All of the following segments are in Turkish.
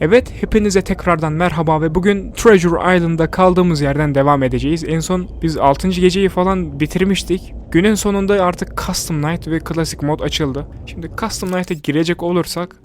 Evet, hepinize tekrardan merhaba ve bugün Treasure Island'da kaldığımız yerden devam edeceğiz. En son biz 6. geceyi falan bitirmiştik. Günün sonunda artık Custom Night ve Classic Mod açıldı. Şimdi Custom Night'a girecek olursak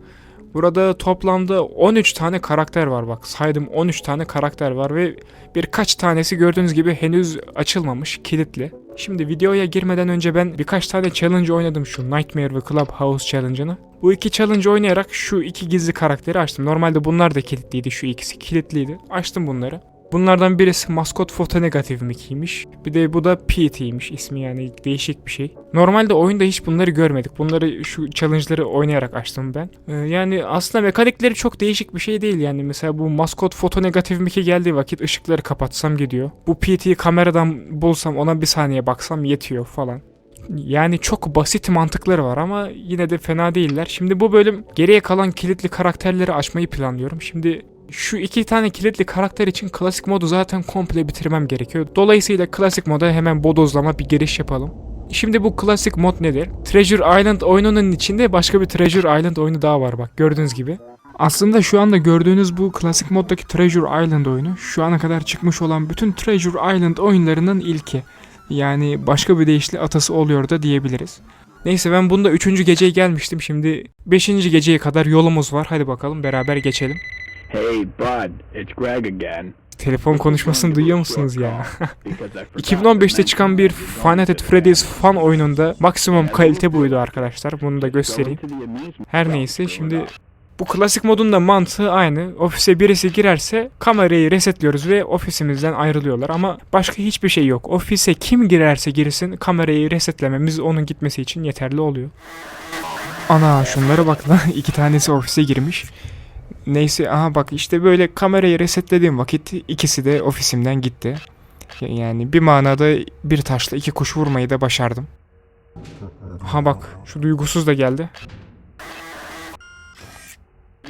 Burada toplamda 13 tane karakter var bak. Saydım 13 tane karakter var ve birkaç tanesi gördüğünüz gibi henüz açılmamış, kilitli. Şimdi videoya girmeden önce ben birkaç tane challenge oynadım şu Nightmare ve Clubhouse challenge'ını. Bu iki challenge oynayarak şu iki gizli karakteri açtım. Normalde bunlar da kilitliydi, şu ikisi kilitliydi. Açtım bunları. Bunlardan birisi maskot foto negatif Mickey'miş. Bir de bu da Pete'ymiş ismi yani değişik bir şey. Normalde oyunda hiç bunları görmedik. Bunları şu challenge'ları oynayarak açtım ben. Ee, yani aslında mekanikleri çok değişik bir şey değil yani. Mesela bu maskot foto negatif Mickey geldiği vakit ışıkları kapatsam gidiyor. Bu Pete'yi kameradan bulsam ona bir saniye baksam yetiyor falan. Yani çok basit mantıkları var ama yine de fena değiller. Şimdi bu bölüm geriye kalan kilitli karakterleri açmayı planlıyorum. Şimdi şu iki tane kilitli karakter için klasik modu zaten komple bitirmem gerekiyor. Dolayısıyla klasik moda hemen bodozlama bir giriş yapalım. Şimdi bu klasik mod nedir? Treasure Island oyununun içinde başka bir Treasure Island oyunu daha var bak gördüğünüz gibi. Aslında şu anda gördüğünüz bu klasik moddaki Treasure Island oyunu şu ana kadar çıkmış olan bütün Treasure Island oyunlarının ilki. Yani başka bir deyişle atası oluyor da diyebiliriz. Neyse ben bunda 3. geceye gelmiştim. Şimdi 5. geceye kadar yolumuz var. Hadi bakalım beraber geçelim. Hey, bud, it's Greg again. Telefon konuşmasını duyuyor musunuz ya? 2015'te çıkan bir Five Nights at Freddy's fan oyununda maksimum kalite buydu arkadaşlar. Bunu da göstereyim. Her neyse şimdi bu klasik modun da mantığı aynı. Ofise birisi girerse kamerayı resetliyoruz ve ofisimizden ayrılıyorlar ama başka hiçbir şey yok. Ofise kim girerse girsin kamerayı resetlememiz onun gitmesi için yeterli oluyor. Ana şunlara bak lan iki tanesi ofise girmiş. Neyse aha bak işte böyle kamerayı resetlediğim vakit ikisi de ofisimden gitti. Ya- Yani bir manada bir taşla iki kuş vurmayı da başardım. Ha bak şu duygusuz da geldi.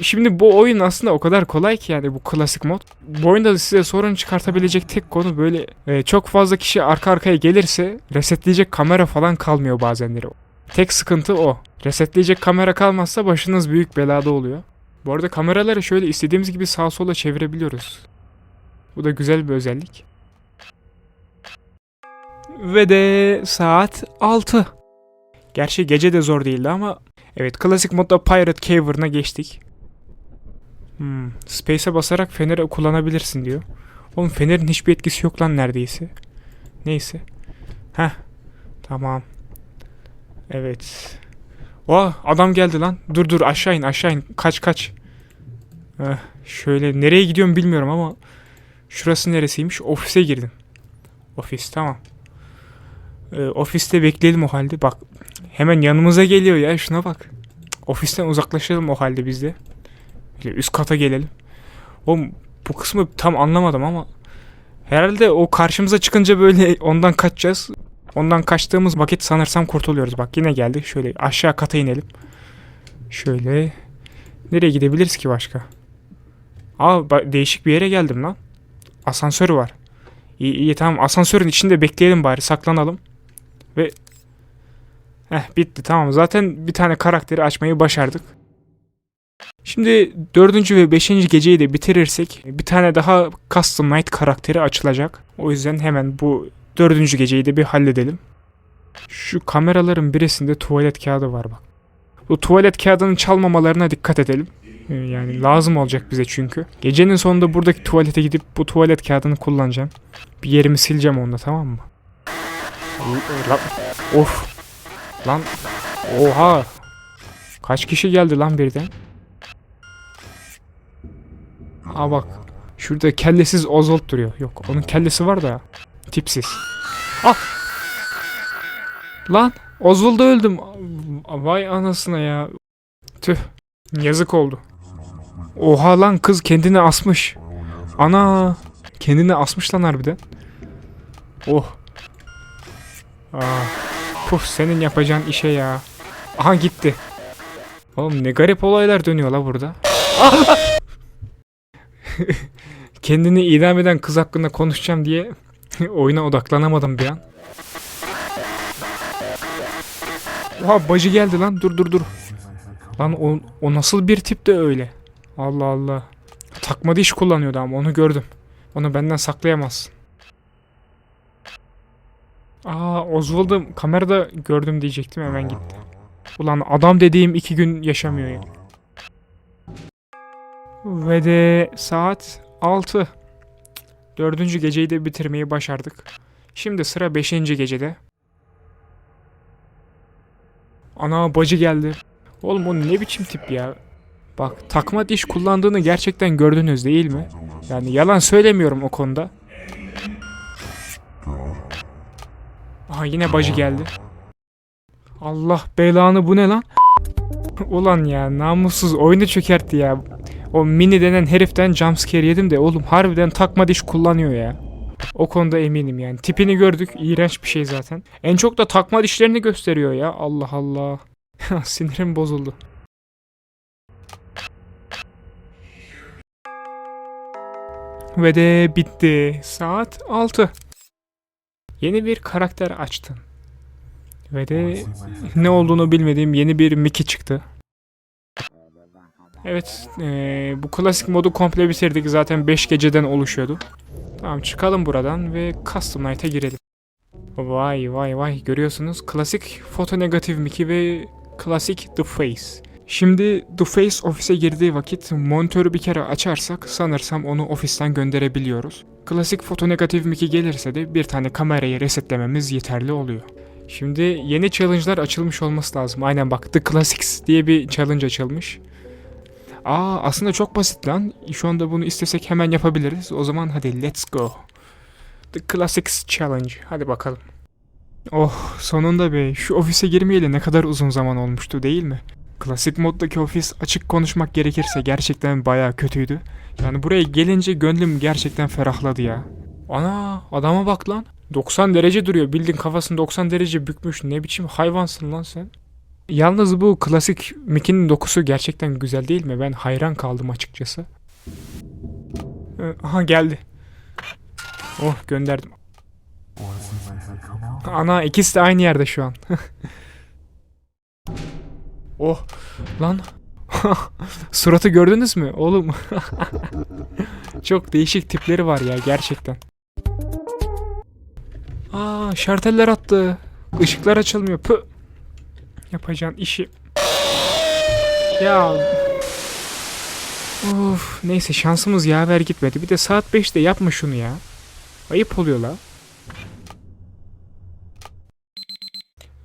Şimdi bu oyun aslında o kadar kolay ki yani bu klasik mod. Bu oyunda da size sorun çıkartabilecek tek konu böyle e, çok fazla kişi arka arkaya gelirse resetleyecek kamera falan kalmıyor bazenleri. Tek sıkıntı o. Resetleyecek kamera kalmazsa başınız büyük belada oluyor. Bu arada kameraları şöyle istediğimiz gibi sağa sola çevirebiliyoruz. Bu da güzel bir özellik. Ve de saat 6. Gerçi gece de zor değildi ama evet klasik modda Pirate Caver'ına geçtik. Hmm, Space'e basarak feneri kullanabilirsin diyor. Oğlum fenerin hiçbir etkisi yok lan neredeyse. Neyse. Heh. Tamam. Evet. Oha adam geldi lan. Dur dur aşağı in aşağı in. Kaç kaç. Eh, şöyle nereye gidiyorum bilmiyorum ama şurası neresiymiş? Ofise girdim. Ofis tamam. Ee, ofiste bekleyelim o halde. Bak hemen yanımıza geliyor ya şuna bak. Ofisten uzaklaşalım o halde biz de. Böyle üst kata gelelim. Oğlum bu kısmı tam anlamadım ama herhalde o karşımıza çıkınca böyle ondan kaçacağız. Ondan kaçtığımız vakit sanırsam kurtuluyoruz. Bak yine geldi. Şöyle aşağı kata inelim. Şöyle. Nereye gidebiliriz ki başka? Aa değişik bir yere geldim lan. Asansör var. İyi iyi tamam asansörün içinde bekleyelim bari saklanalım. Ve Heh bitti tamam zaten bir tane karakteri açmayı başardık. Şimdi dördüncü ve beşinci geceyi de bitirirsek bir tane daha Custom Night karakteri açılacak. O yüzden hemen bu dördüncü geceyi de bir halledelim. Şu kameraların birisinde tuvalet kağıdı var bak. Bu tuvalet kağıdının çalmamalarına dikkat edelim. Ee, Yani lazım olacak bize çünkü. Gecenin sonunda buradaki tuvalete gidip bu tuvalet kağıdını kullanacağım. Bir yerimi sileceğim onunla tamam mı? Lan, of. Lan oha. Kaç kişi geldi lan birden? Aa bak. Şurada kellesiz Ozolt duruyor. Yok onun kellesi var da tipsiz. Ah! Lan Oswald'da öldüm. Vay anasına ya. Tüh. Yazık oldu. Oha lan kız kendini asmış. Ana. Kendini asmış lan harbiden. Oh. Ah. Puf senin yapacağın işe ya. Aha gitti. Oğlum ne garip olaylar dönüyor la burada. Ah! Kendini idam eden kız hakkında konuşacağım diye oyuna odaklanamadım bir an. Oha bacı geldi lan dur dur dur. Lan o, o nasıl bir tip de öyle. Allah Allah. Takma diş kullanıyordu ama onu gördüm. Onu benden saklayamazsın. Aa Oswald'ı kamerada gördüm diyecektim hemen gitti. Ulan adam dediğim iki gün yaşamıyor ya. Ve de saat 6. Dördüncü geceyi de bitirmeyi başardık. Şimdi sıra beşinci gecede. Ana bacı geldi. Oğlum o ne biçim tip ya? Bak takma diş kullandığını gerçekten gördünüz değil mi? Yani yalan söylemiyorum o konuda. Aha yine bacı geldi. Allah belanı bu ne lan? Ulan ya namussuz oyunu çökertti ya. O mini denen heriften jumpscare yedim de oğlum harbiden takma diş kullanıyor ya. O konuda eminim yani. Tipini gördük. iğrenç bir şey zaten. En çok da takma dişlerini gösteriyor ya. Allah Allah. Sinirim bozuldu. Ve de bitti. Saat 6. Yeni bir karakter açtım. Ve de ne olduğunu bilmediğim yeni bir Mickey çıktı. Evet, eee, bu klasik modu komple bitirdik. Zaten 5 geceden oluşuyordu. Tamam çıkalım buradan ve Custom Night'a girelim. Vay vay vay görüyorsunuz klasik foto negatif Mickey ve klasik The Face. Şimdi The Face ofise girdiği vakit monitörü bir kere açarsak sanırsam onu ofisten gönderebiliyoruz. Klasik foto negatif Mickey gelirse de bir tane kamerayı resetlememiz yeterli oluyor. Şimdi yeni challenge'lar açılmış olması lazım. Aynen bak The Classics diye bir challenge açılmış. Aa aslında çok basit lan. Şu anda bunu istesek hemen yapabiliriz. O zaman hadi let's go. The Classics Challenge. Hadi bakalım. Oh sonunda be. Şu ofise girmeyeli ne kadar uzun zaman olmuştu değil mi? Klasik moddaki ofis açık konuşmak gerekirse gerçekten bayağı kötüydü. Yani buraya gelince gönlüm gerçekten ferahladı ya. Ana adama bak lan. 90 derece duruyor. Bildiğin kafasını 90 derece bükmüş. Ne biçim hayvansın lan sen? Yalnız bu klasik Mickey'nin dokusu gerçekten güzel değil mi? Ben hayran kaldım açıkçası. Ee, Aha geldi. Oh gönderdim. Ana ikisi de aynı yerde şu an. oh lan. Suratı gördünüz mü oğlum? Çok değişik tipleri var ya gerçekten. Aa şarteller attı. Işıklar açılmıyor. Pı. Yapacağın işi. Ya. Of neyse şansımız yaver gitmedi. Bir de saat 5'te yapma şunu ya. Ayıp oluyor la.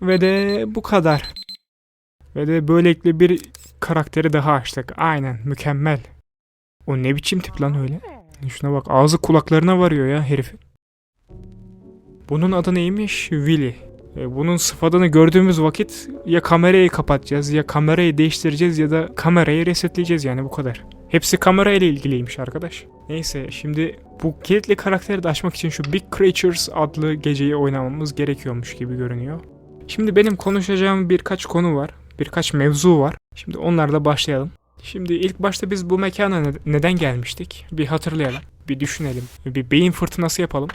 Ve de bu kadar. Ve de böylelikle bir karakteri daha açtık. Aynen mükemmel. O ne biçim tip lan öyle? Şuna bak ağzı kulaklarına varıyor ya herif. Bunun adı neymiş? Willy. E, Bunun sıfatını gördüğümüz vakit ya kamerayı kapatacağız ya kamerayı değiştireceğiz ya da kamerayı resetleyeceğiz yani bu kadar. Hepsi kamerayla ilgiliymiş arkadaş. Neyse şimdi bu kilitli karakteri de açmak için şu Big Creatures adlı geceyi oynamamız gerekiyormuş gibi görünüyor. Şimdi benim konuşacağım birkaç konu var. Birkaç mevzu var. Şimdi onlarla başlayalım. Şimdi ilk başta biz bu mekana ne- neden gelmiştik? Bir hatırlayalım. Bir düşünelim. Bir beyin fırtınası yapalım.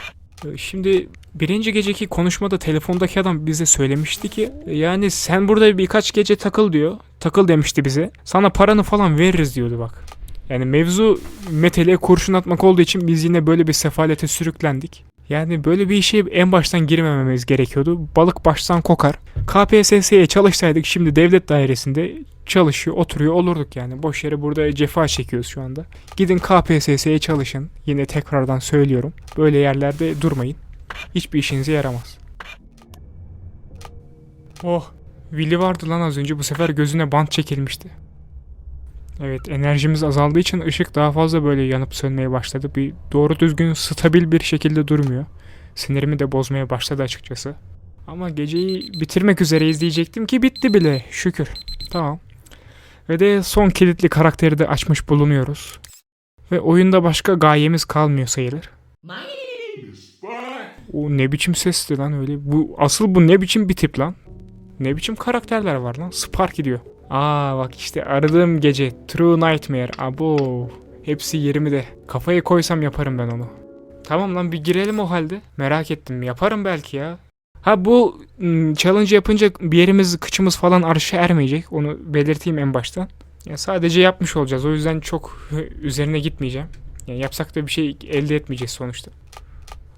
Ee, Şimdi birinci geceki konuşmada telefondaki adam bize söylemişti ki yani sen burada birkaç gece takıl diyor. Takıl demişti bize. Sana paranı falan veririz diyordu bak. Yani mevzu metele kurşun atmak olduğu için biz yine böyle bir sefalete sürüklendik. Yani böyle bir işe en baştan girmememiz gerekiyordu. Balık baştan kokar. KPSS'ye çalışsaydık şimdi devlet dairesinde çalışıyor, oturuyor olurduk yani. Boş yere burada cefa çekiyoruz şu anda. Gidin KPSS'ye çalışın. Yine tekrardan söylüyorum. Böyle yerlerde durmayın. Hiçbir işinize yaramaz. Oh, Willy vardı lan az önce. Bu sefer gözüne bant çekilmişti. Evet, enerjimiz azaldığı için ışık daha fazla böyle yanıp sönmeye başladı. Bir doğru düzgün stabil bir şekilde durmuyor. Sinirimi de bozmaya başladı açıkçası. Ama geceyi bitirmek üzereyiz diyecektim ki bitti bile şükür. Tamam. Ve de son kilitli karakteri de açmış bulunuyoruz. Ve oyunda başka gayemiz kalmıyor sayılır. O ne biçim sesti lan öyle. Bu asıl bu ne biçim bir tip lan? Ne biçim karakterler var lan? Spark gidiyor. Aa bak işte aradığım gece True Nightmare. Abo. Hepsi 20'de. Kafayı koysam yaparım ben onu. Tamam lan bir girelim o halde. Merak ettim. Yaparım belki ya. Ha bu challenge yapınca bir yerimiz kıçımız falan arşa ermeyecek. Onu belirteyim en baştan. Ya sadece yapmış olacağız. O yüzden çok üzerine gitmeyeceğim. Yani yapsak da bir şey elde etmeyeceğiz sonuçta.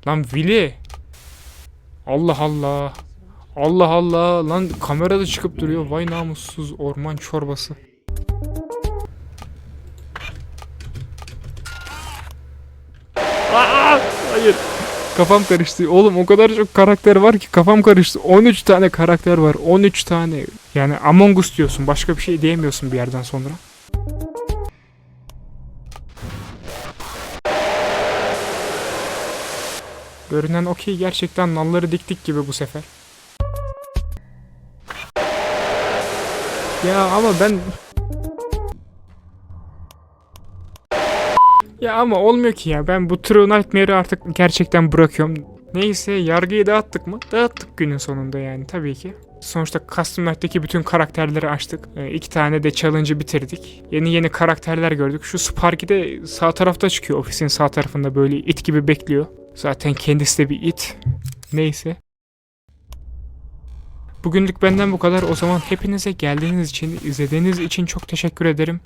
Lan Willy. Allah Allah. Allah Allah. Lan kamerada çıkıp duruyor. Vay namussuz orman çorbası. Aa, hayır. Kafam karıştı. Oğlum o kadar çok karakter var ki kafam karıştı. 13 tane karakter var. 13 tane. Yani Among Us diyorsun. Başka bir şey diyemiyorsun bir yerden sonra. Görünen okey gerçekten nalları diktik gibi bu sefer. Ya ama ben... Ya ama olmuyor ki ya. Ben bu True Nightmare'ı artık gerçekten bırakıyorum. Neyse yargıyı dağıttık mı? Dağıttık günün sonunda yani tabii ki. Sonuçta Custom Night'taki bütün karakterleri açtık. Ee, iki tane de challenge'ı bitirdik. Yeni yeni karakterler gördük. Şu Sparky de sağ tarafta çıkıyor. Ofisin sağ tarafında böyle it gibi bekliyor. Zaten kendisi de bir it. Neyse. Bugünlük benden bu kadar. O zaman hepinize geldiğiniz için, izlediğiniz için çok teşekkür ederim.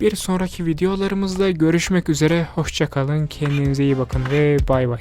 Bir sonraki videolarımızda görüşmek üzere. Hoşçakalın. Kendinize iyi bakın ve bay bay.